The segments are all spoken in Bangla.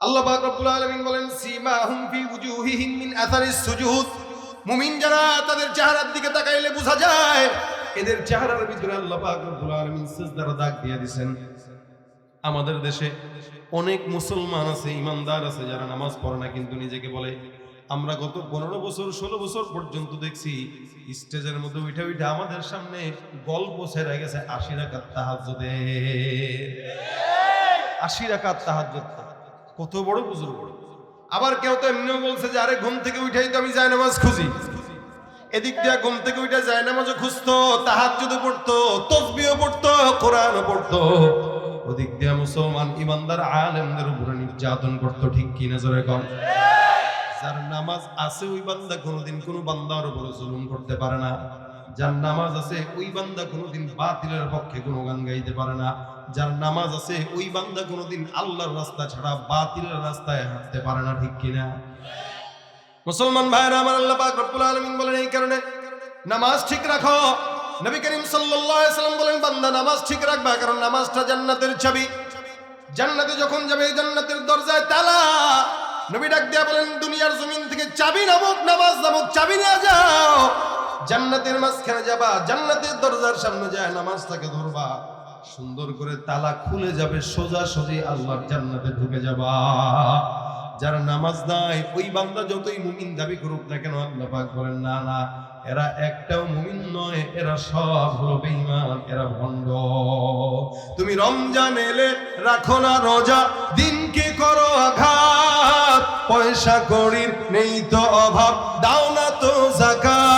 আল্লাহ পাক রব্বুল আলামিন বলেন, সীমাহুম ফি উজুহিহিম মিন আসারিস সুজুদ। মুমিন যারা তাদের চেহারার দিকে তাকাইলে বোঝা যায়, এদের চেহারার ভিতরে আল্লাহ পাক রব্বুল আলামিন সিজদার দাগ দিয়ে দিবেন আমাদের দেশে অনেক মুসলমান আছে, ইমানদার আছে, যারা নামাজ পড়ে না, কিন্তু নিজেকে বলে, আমরা গত পনেরো বছর, ষোলো বছর পর্যন্ত দেখছি, স্টেজের মধ্যে উঠে উঠে আমাদের সামনে গল্প ছেড়ে গেছে আশি রাকাত তাহাজ্জুদে আশি রাকাত তাহাজ্জুদ। কত বড় বুজুর্গ। আবার কেউ তো এমনিও বলছে যে, আরে, ঘুম থেকে উঠেই তো আমি যাই নামাজ খুঁজি। এদিক দিয়ে ঘুম থেকে উঠে যায় নামাজও খুঁজতো, তাহাজ্জুদও পড়তো তসবিও পড়তো, কোরআনও পড়তো। ওদিক দিয়ে মুসলমান ইমানদার আলেমদের উপরে নির্যাতন করতো, ঠিক কিনা জোরে কম যার নামাজ আছে, ওই বান্দা কোনোদিন কোনো বান্দার উপরে জুলুম করতে পারে না। যার নামাজ আছে, ওই বান্দা কোনোদিন বাতিলের পক্ষে কোনো গান গাইতে পারে না। যার নামাজ আছে, ওই বান্দা কোনোদিন আল্লাহর রাস্তা ছাড়া বাতিলের রাস্তায় হাঁটতে পারে না, ঠিক কিনা? মুসলমান ভাইরা আমার আল্লাহ পাক রব্বুল আলামিন বলেন এই কারণে, নামাজ ঠিক রাখো। নবী করিম সাল্লাল্লাহু আলাইহি সাল্লাম বলেন, বান্দা, নামাজ ঠিক রাখবা, কারণ নামাজটা জান্নাতের চাবি জান্নাতে যখন যাবে জান্নাতের দরজায় তালা। নবী ডাক দিয়া বলেন, দুনিয়ার জমিন থেকে চাবি নামক, নামাজ নামক চাবি নিয়ে যাও। জান্নাতের মাঝখানে যাবা, জান্নাতের দরজার সামনে যায়, নামাজটাকে ধরবা। সুন্দর করে তালা খুলে যাবে, সোজা সোজি আল্লাহর জান্নাতে ঢুকে যাবা। যার নামাজ নাই, ওই বান্দা যতই মুমিন দাবি করুক না কেন, আল্লাহ পাক বলেন, না না, এরা একটাও মুমিন নয়, এরা সব হলো বেঈমান, এরা ভণ্ড। তুমি রমজান এলে রাখো না রোজা দিনকে করো আঘাত? পয়সা করির নেই তো অভাব, দাও না তো তুমি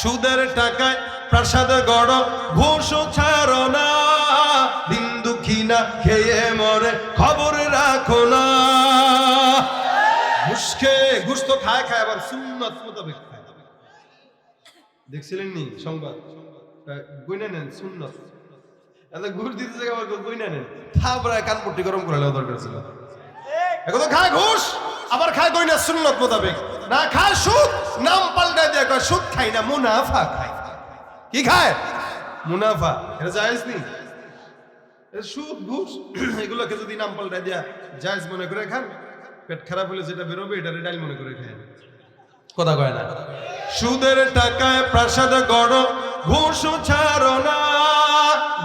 সুদের টাকায় প্রাসাদ গড়, ঘুষ ছাড়ো না। দিন দুঃখী না খেয়ে মরে, খবর রাখো না। ঘুষ খেয়ে ঘুষ তো খায় খায়, আবার সুন্নত মোতাবেক দেখছিলেন নি সংবাদ? গইনা নেন, সুন্নত। এত ঘুষ দিতে আবার গইনা নেন। থাবড়ায় কানপট্টি গরম করে দরকার ছিল। এখন খায় ঘুষ, আবার খায় সুন্নত মোতাবেক। না খায় সুদ, নাম কয়, সুদ খাই না, মুনাফা খাই কি খায়? মুনাফা। এটা জায়েজ সুদ, ঘুষ, এগুলোকে যদি নাম জায়েজ মনে করে খান, পেট খারাপ হলে যেটা বেরোবে এটা মনে করে খায়। কথা কয় না। সুদের টাকায় প্রাসাদ গড়, ঘুষ ছাড়ো না।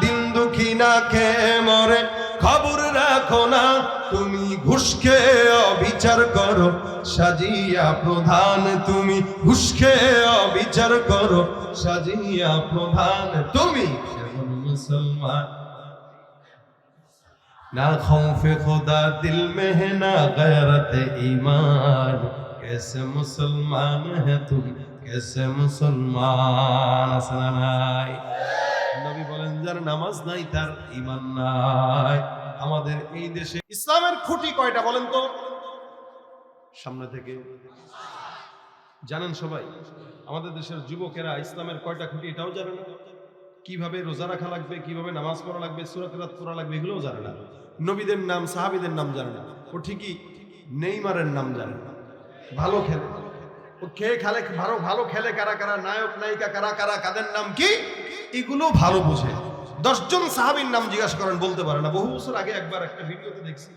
দিন দুঃখী না খেয়ে মরে, খবর রাখো না। তুমি ঘুষ খেয়ে অবিচার করো সাজিয়া প্রধান তুমি ঘুষ খেয়ে অবিচার করো সাজিয়া প্রধান তুমি কেমন মুসলমান ना खौफ खुदा दिल में है ना गैरत ईमान कैसे मुसलमान है तुम कैसे মুসলমান আসনা নাই নবী বলেন যার নামাজ নাই তার ঈমান নাই আমাদের এই দেশে ইসলামের খুঁটি কয়টা বলেন তো? সামনে থেকে। জানেন সবাই আমাদের দেশের যুবকেরা ইসলামের কয়টা খুঁটি এটাও জানে না। কীভাবে রোজা রাখা লাগবে কীভাবে নামাজ পড়া লাগবে সুরাত রাত পড়া লাগবে এগুলোও জানে না। নবীদের নাম সাহাবিদের নাম জানে না। ও ঠিকই নেইমারের নাম জানে না। ভালো খেলে। ও খেয়ে খেলে ভালো ভালো খেলে কারা কারা নায়ক নায়িকা কারা কারা কাদের নাম কি? এগুলো ভালো বোঝে। দশজন সাহাবীর নাম জিজ্ঞাসা করেন, বলতে পারে না। বহু বছর আগে একবার একটা ভিডিওতে দেখছি,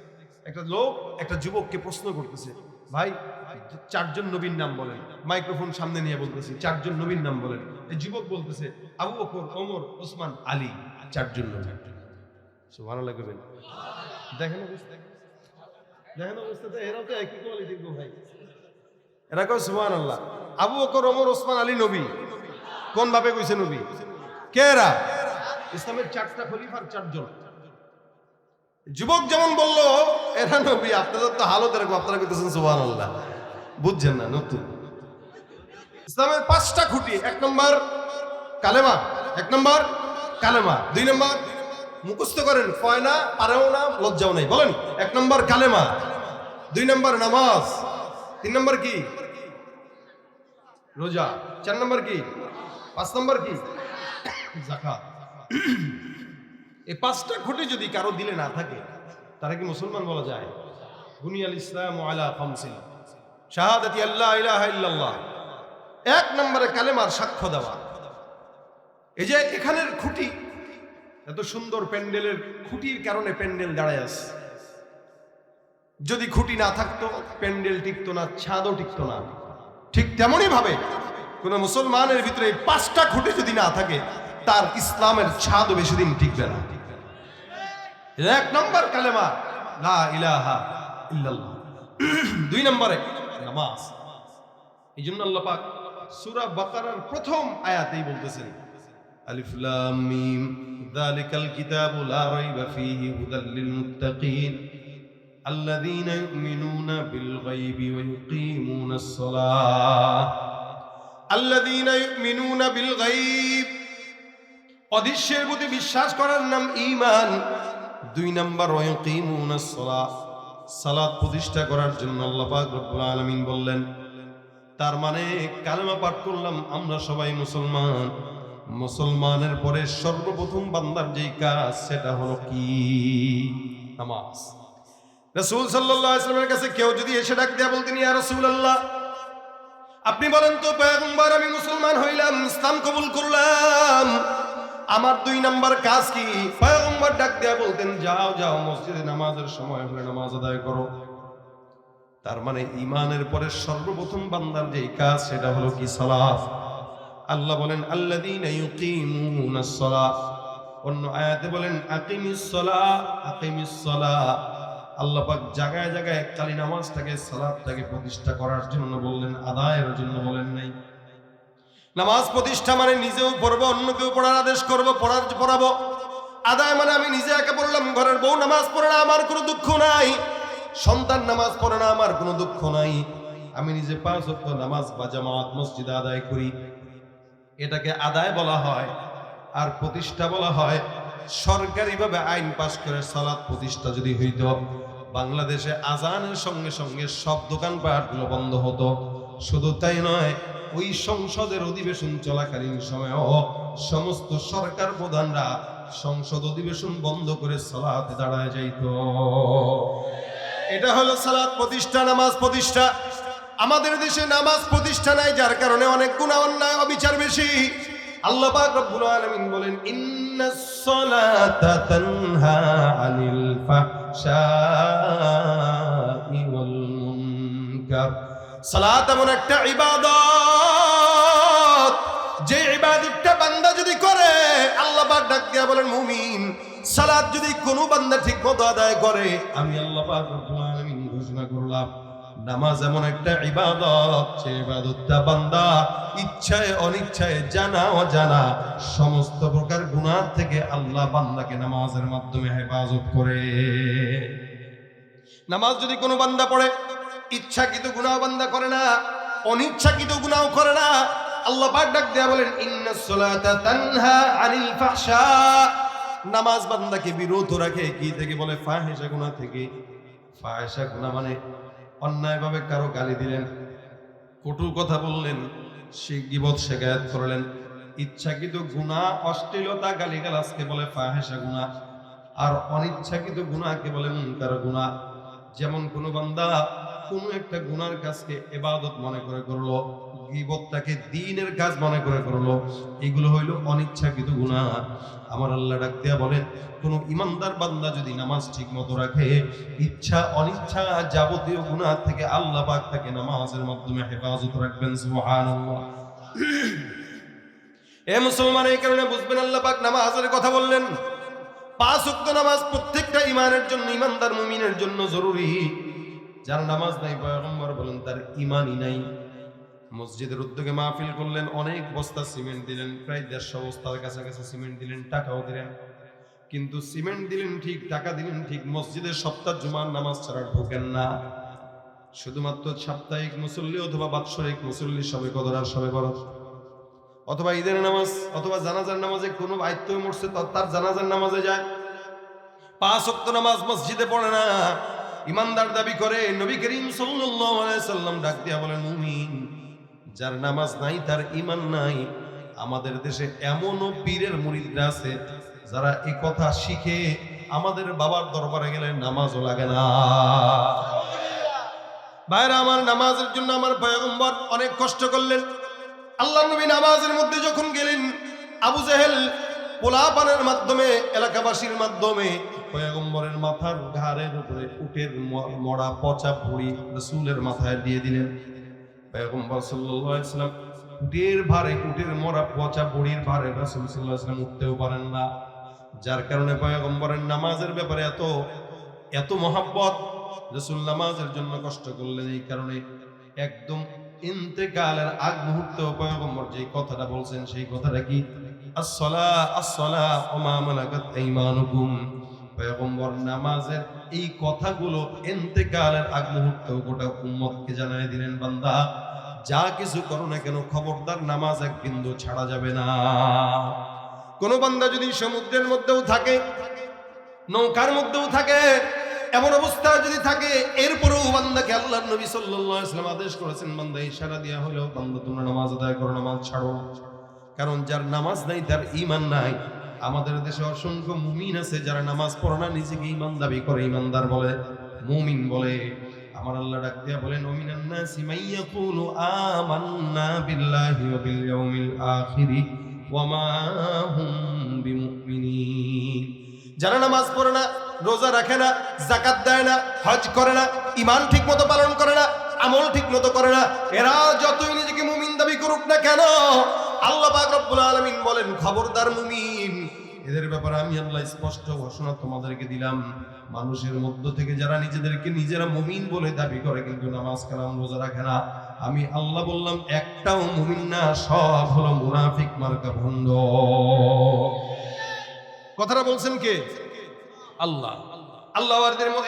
একটা লোক একটা যুবককে প্রশ্ন করতেছে, ভাই, চারজন নবীর নাম বলেন। মাইক্রোফোন সামনে নিয়ে বলতেছি, চারজন নবীর নাম বলেন। এই যুবক বলতেছে, আবু বকর, ওমর, ওসমান, আলী, চারজন নবী। ভালো লাগবে দেখেন দেখেন অবস্থাতে এরাও তো একই গো ভাই। এরা কয় সুবহান আল্লাহ আবু বকর, ওমর, ওসমান, আলী নবী। কোন ভাবে কইছে নবী? কে এরা? ইসলামের চারটা খলিফার চারজন। যুবক যেমন বলল, এরা নবী, আপনাদের তো হালত এরকম, আপনারা কইতেছেন সুবহান আল্লাহ বুঝছেন না, নতুন। ইসলামের পাঁচটা খুঁটি, এক নম্বর কালেমা, এক নম্বর কালেমা, দুই নম্বর মুখস্থ করেন, কয় না, পারেও না, লজ্জাও নাই, বলেন। এক নম্বর কালেমা, দুই নম্বর নামাজ, তিন নম্বর কি? রোজা, চার নম্বর কি? পাঁচ নম্বর কি? জাকাত। এই পাঁচটা খুঁটি যদি কারও দিলে না থাকে তারা কি মুসলমান বলা যায়? বুনিয়াল ইসলাম আলা খামসিন। শাহাদাতি আল্লাহ ইলাহা ইল্লাল্লাহ। এক নম্বরে কালেমার সাক্ষ্য দেওয়া। এই যে এখানের খুঁটি, এত সুন্দর প্যান্ডেলের খুঁটির কারণে প্যান্ডেল দাঁড়ায় আছে। যদি খুঁটি না থাকতো, প্যান্ডেল টিকতো না, ছাদও টিকতো না। ঠিক তেমনই ভাবে কোন মুসলমানের ভিতরে পাঁচটা খুঁটি যদি না থাকে তার ইসলামের ছাদও বেশি দিন টিকবে না এক নম্বর কালেমা লা ইলাহা ইল্লাল্লাহ দুই নম্বরে নামাজ এই জন্য আল্লাহ পাক সূরা বাকারার প্রথম আয়াতেই বলতেছেন আলিফ লাম মিম যালিকাল কিতাবু লা রাইবা ফীহি হুদাল লিল মুত্তাকিন الذين يؤمنون بالغيب ويقيمون الصلاة الذين يؤمنون بالغيب অদৃশ্যের প্রতি বিশ্বাস করার নাম ইমান দুই নাম্বার সালাত প্রতিষ্ঠা করার জন্য আল্লাহ পাক রব্বুল আলামিন বললেন, তার মানে কালেমা পাঠ করলাম আমরা সবাই মুসলমান। মুসলমানের পরে সর্বপ্রথম বান্দার যেই কাজ, সেটা হলো কি? নামাজ। রসুল আলাইহি কাছে কেউ যদি এসে ডাক দেয়া বলতেন, ইয়া রাসূলুল্লাহ, আপনি বলেন তো, পয়গম্বর, আমি মুসলমান হইলাম, ইসলাম কবুল করলাম। আমার দুই নাম্বার কাজ কি? পয়গম্বর ডাক দেয়া বলতেন, যাও যাও, মসজিদে নামাজের সময় হলে নামাজ আদায় করো। তার মানে ইমানের পরে সর্বপ্রথম বান্দার যে কাজ, সেটা হলো কি? সালাত। আল্লাহ বলেন, আল্লাযীনা ইউকিমুনাস সালাহ অন্য আয়াতে বলেন, আকিমিস সালাহ আকিমিস সালাহ আল্লাহ পাক জায়গায় জায়গায় কালী নামাজটাকে সালাদটাকে প্রতিষ্ঠা করার জন্য বললেন, আদায়ের জন্য বলেন নাই। নামাজ প্রতিষ্ঠা মানে নিজেও পড়ব, অন্যকেও পড়ার আদেশ করব, পড়ার পড়াবো। আদায় মানে আমি নিজে একা পড়লাম, ঘরের বউ নামাজ পড়ে না, আমার কোনো দুঃখ নাই। সন্তান নামাজ পড়ে না, আমার কোনো দুঃখ নাই। আমি নিজে পাঁচ ওয়াক্ত নামাজ বা জামাত, মসজিদে আদায় করি। এটাকে আদায় বলা হয় আর প্রতিষ্ঠা বলা হয়। সরকারিভাবে আইন পাশ করে সালাদ প্রতিষ্ঠা যদি হইত, বাংলাদেশে আজানের সঙ্গে সঙ্গে সব দোকানপাটগুলো বন্ধ হতো। শুধু তাই নয় ওই সংসদের অধিবেশন চলাকালীন সময়েও সমস্ত সরকার প্রধানরা সংসদ অধিবেশন বন্ধ করে সালাতে দাঁড়ায় যাইত। এটা হলো সালাত প্রতিষ্ঠা, নামাজ প্রতিষ্ঠা। আমাদের দেশে নামাজ প্রতিষ্ঠা নাই, যার কারণে অনেক গুণা অন্যায়, অবিচার বেশি। আল্লাহ পাক রব্বুল আলামিন বলেন ইন্নাস সালাতা তানহা আনিল ফাহশাই ওয়াল মুনকার। সালাত এমন একটা ইবাদত যে ইবাদতটা বান্দা যদি করে আল্লাহ পাক ডাক দিয়া বলেন, মুমিন সালাত যদি কোনো বান্দা ঠিক মতো আদায় করে, আমি আল্লাহ পাক আলামিন ঘোষণা করলাম, নামাজ এমন একটা ইবাদত, যে ইবাদতটা বান্দা ইচ্ছায়, অনিচ্ছায়, জানা, অজানা, সমস্ত প্রকার গুনাহ থেকে আল্লাহ বান্দাকে নামাজের মাধ্যমে হেফাজত করে। নামাজ যদি কোনো বান্দা পড়ে, ইচ্ছাকৃত গুনাহ বান্দা করে না, অনিচ্ছাকৃত গুনাহ করে না আল্লাহ পাক ডাক দেয়া বলেন ইন্নাস সালাতা তানহা আনিল ফাহশা। নামাজ বান্দাকে বিরত রাখে, কি থেকে বলে? ফাহিশা গুনাহ থেকে। ফাহিশা গুনাহ মানে অন্যায়ভাবে কারও গালি দিলেন, কটু কথা বললেন, সে গিবত শেখায়াত করলেন। ইচ্ছাকৃত গুণা অশ্লীলতা গালিগালাজকে বলে ফাহেসা গুণা আর অনিচ্ছাকৃত গুণাকে বলে মুনকার গুণা যেমন কোন বান্দা কোন একটা গুনার কাজকে এবাদত মনে করে করল, গিবতটাকে দিনের কাজ মনে করে করল, এগুলো হইল অনিচ্ছাকৃত গুণা আমার আল্লাহ ডাক দিয়া বলেন, কোন ইমানদার বান্দা যদি নামাজ ঠিক মতো রাখে, ইচ্ছা অনিচ্ছা যাবতীয় গুনাহ থেকে আল্লাহ পাক তাকে নামাজের মাধ্যমে হেফাজত রাখবেন, সুবহানাল্লাহ। এ মুসলমান, এই কারণে বুঝবেন আল্লাহ পাক নামাজের কথা বললেন, পাঁচ ওয়াক্ত নামাজ প্রত্যেকটা ইমানের জন্য, ইমানদার মুমিনের জন্য জরুরি। যার নামাজ নাই, পয়গম্বর বলেন, তার ইমানই নাই। মসজিদের উদ্যোগে মাহফিল করলেন, অনেক বস্তা সিমেন্ট দিলেন, প্রায় দেড়শো বস্তার কাছাকাছি সিমেন্ট দিলেন, টাকাও দিলেন। কিন্তু সিমেন্ট দিলেন ঠিক, টাকা দিলেন ঠিক, মসজিদের সপ্তাহ জুমার নামাজ ছাড়া ঢোকেন না। শুধুমাত্র সাপ্তাহিক মুসল্লি অথবা বাৎসরিক মুসল্লি সবে কদরার সবে বরত অথবা ঈদের নামাজ, অথবা জানাজার নামাজে কোনো আয়ত্ত মরছে তার জানাজার নামাজে যায়। পাঁচ ওয়াক্ত নামাজ মসজিদে পড়ে না ইমানদার দাবি করে নবী করিম সাল্লাম ডাক দিয়া বলেন মুমিন, যার নামাজ নাই, তার ঈমান নাই। আমাদের দেশে এমনও পীরের মুরিদরা আছে যারা এই কথা শিখে আমাদের বাবার দরবারে গেলে নামাজও লাগে না। ভাইরা, আমার নামাজের জন্য আমার পয়গম্বর অনেক কষ্ট করলেন। আল্লাহ নবী নামাজের মধ্যে যখন গেলেন, আবু জেহেল পোলাপানের মাধ্যমে, এলাকাবাসীর মাধ্যমে পয়গম্বরের মাথার ঘাড়ের উপরে উটের মরা পচা ভুড়ি রসুলের মাথায় দিয়ে দিলেন। পয়গম্বর সাল্লাম উটের ভারে উটের মরা পচা বুড়ির ভারে রাসূল সাল্লাম উঠতেও পারেন না। যার কারণে পয়গম্বরের নামাজের ব্যাপারে এত এত মহাব্বত, রসুল নামাজের জন্য কষ্ট করলেন এই কারণে একদম ইন্তেকালের আগ মুহূর্তে পয়গম্বর যে কথাটা বলছেন সেই কথাটা কি? আসসালা আসসালা, ওমা মালাকাত আইমানুকুম। পয়গম্বর নামাজের এই কথাগুলো ইন্তেকালের আগ মুহূর্তে গোটা উম্মতকে জানাই দিলেন, বান্দা, যা কিছু করো না কেন, খবরদার নামাজ এক বিন্দু ছাড়া যাবে না। কোন বান্দা যদি সমুদ্রের মধ্যেও থাকে, নৌকার মধ্যেও থাকে, এমন অবস্থা যদি থাকে, এরপরেও বান্দাকে আল্লাহ নবী সাল্লাল্লাহু আলাইহি ওয়াসাল্লাম আদেশ করেছেন, বান্দা, ইশারা দেওয়া হলেও, বান্দা, তোমরা নামাজ আদায় করো, নামাজ ছাড়ো। কারণ যার নামাজ নাই, তার ঈমান নাই। আমাদের দেশে অসংখ্য মুমিন আছে যারা নামাজ পড়ে না, নিজেকে ঈমান দাবি করে। ঈমানদার বলে, মুমিন বলে। আমার আল্লাহ ডাক দিয়া বলেন যারা নামাজ পড়ে না, রোজা রাখে না জাকাত দেয় না, হজ করে না ইমান ঠিক মতো পালন করে না, আমল ঠিক মতো করে না, এরা যতই নিজেকে মুমিন দাবি করুক না কেন, আল্লাহ পাক রব্বুল আলামিন বলেন, খবরদার মুমিন। এদের ব্যাপারে আমি আল্লাহ স্পষ্ট ঘোষণা তোমাদেরকে দিলাম। মানুষের মধ্য থেকে যারা নিজেদেরকে নিজেরা মুমিন বলে দাবি করে কিন্তু নামাজ কালাম রোজা রাখে না, আমি আল্লাহ বললাম, একটাও মুমিন না, সব হলো মুনাফিক মার্কা ভণ্ড। কথাটা বলছেন কে? আল্লাহ। আল্লাহ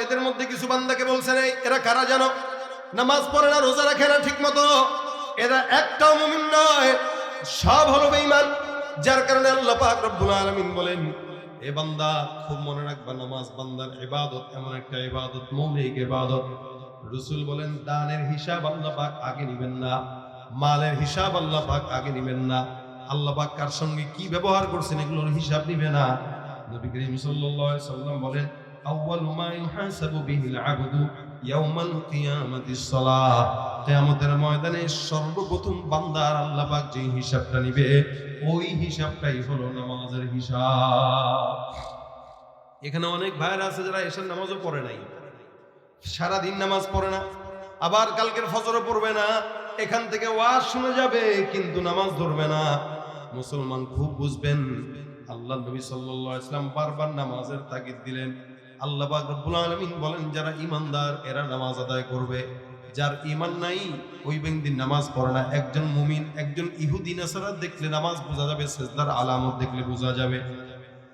এদের মধ্যে কিছু বান্দাকে বলছেন এরা কারা জানো? নামাজ পড়ে না, রোজা রাখে না ঠিক মতো এরা একটাও মুমিন নয়, সব হলো বেঈমান। যার কারণে আল্লাহ পাক রব্বুল আলামিন বলেন, এ বান্দা, খুব মনে রাখবা, নামাজ বান্দার ইবাদত এমন একটা ইবাদত, মৌলিক ইবাদত। রসুল বলেন, দানের হিসাব আল্লাহ পাক আগে নিবেন না, মালের হিসাব আল্লাহ পাক আগে নিবেন না। আল্লাহ পাক কার সঙ্গে কি ব্যবহার করছেন, এগুলোর হিসাব নিবে না। নবী করিম সাল্লাল্লাহু আলাইহি সাল্লাম বলেন, আউয়ালু মা ইউহাসাবু বিহিল আবদু ইয়াউমাল কিয়ামাতিস সালাহ। কিয়ামতের ময়দানে সর্বপ্রথম বান্দার আল্লাহ পাক যে হিসাবটা নিবে, ওই হিসাবটাই হলো নামাজের হিসাব। এখানে অনেক ভাইরা আছে যারা এসব নামাজও পড়ে নাই। সারা দিন নামাজ পড়ে না, আবার কালকের ফজরও পড়বে না, এখান থেকে ওয়াজ শুনে যাবে, কিন্তু নামাজ ধরবে না। মুসলমান খুব বুঝবেন, আল্লাহ নবী সাল্লাল্লাহু আলাইহি সাল্লাম বারবার নামাজের তাগিদ দিলেন। আল্লাহ পাক রব্বুল আলামিন বলেন, যারা ঈমানদার, এরা নামাজ আদায় করবে। যার ইমান নাই, ওই ব্যক্তি নামাজ পড়ে না। একজন মুমিন, একজন ইহুদিন দেখলে নামাজ বোঝা যাবে, সেজদার আলামত দেখলে বোঝা যাবে।